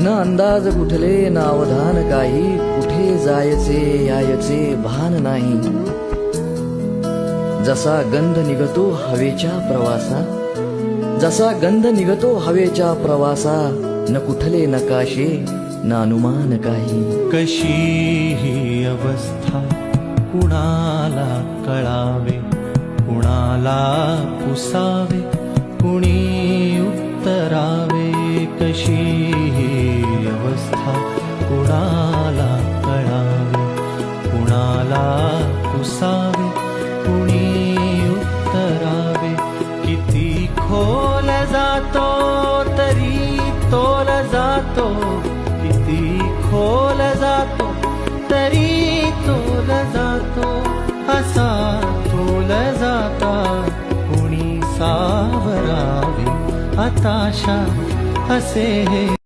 न अंदाज कुठले न अवधान काही कुठे जायचे यायचे भान नाही. जसा गंध निघतो हवेच्या प्रवासा जसा गंध निघतो हवेच्या प्रवासा न कुठले नकाशे न अनुमान काही. कशी ही अवस्था कुणाला कळावे कुणाला पुसावे कुणी अवस्था कुणाला कळावे? कुणाला पुसावे? कुणी उत्तरावे? किती खोल जातो तरी तोल जातो. किती खोल जातो तरी तोल जातो. असा तोल जाता. कुणी सावरावे? हताशा असे